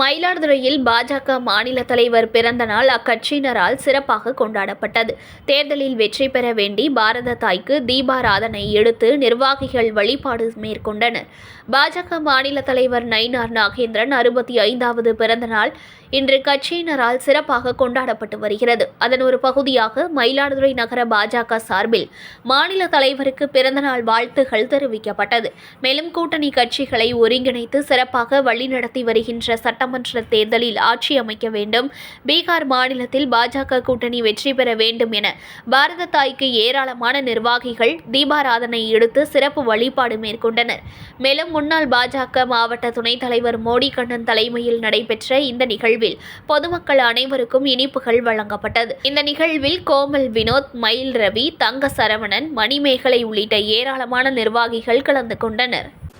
மயிலாடுதுறையில் பாஜக மாநில தலைவர் பிறந்த நாள் அக்கட்சியினரால் சிறப்பாக கொண்டாடப்பட்டது. தேர்தலில் வெற்றி பெற வேண்டி பாரத தாய்க்கு தீபாராதனை எடுத்து நிர்வாகிகள் வழிபாடு மேற்கொண்டனர். பாஜக மாநில தலைவர் நயினார் நாகேந்திரன் அறுபத்தி ஐந்தாவது பிறந்த நாள் இன்று கட்சியினரால் சிறப்பாக கொண்டாடப்பட்டு வருகிறது. அதன் ஒரு பகுதியாக மயிலாடுதுறை நகர பாஜக சார்பில் மாநில தலைவருக்கு பிறந்தநாள் வாழ்த்துகள் தெரிவிக்கப்பட்டது. மேலும் கூட்டணி கட்சிகளை ஒருங்கிணைத்து சிறப்பாக வழிநடத்தி வருகின்ற சட்டமன்ற தேர்தலில் ஆட்சி அமைக்க வேண்டும். பீகார் மாநிலத்தில் பாஜக கூட்டணி வெற்றி பெற வேண்டும் என பாரத தாய்க்கு ஏராளமான நிர்வாகிகள் தீபாராதனை எடுத்து சிறப்பு வழிபாடு மேற்கொண்டனர். மேலும் முன்னாள் பாஜக மாவட்ட துணைத் தலைவர் மோடி கண்ணன் தலைமையில் நடைபெற்ற இந்த நிகழ்வில் பொதுமக்கள் அனைவருக்கும் இனிப்புகள் வழங்கப்பட்டது. இந்த நிகழ்வில் கோமல் வினோத் மயில் ரவி தங்க சரவணன் மணிமேகலை உள்ளிட்ட ஏராளமான நிர்வாகிகள் கலந்து கொண்டனர்.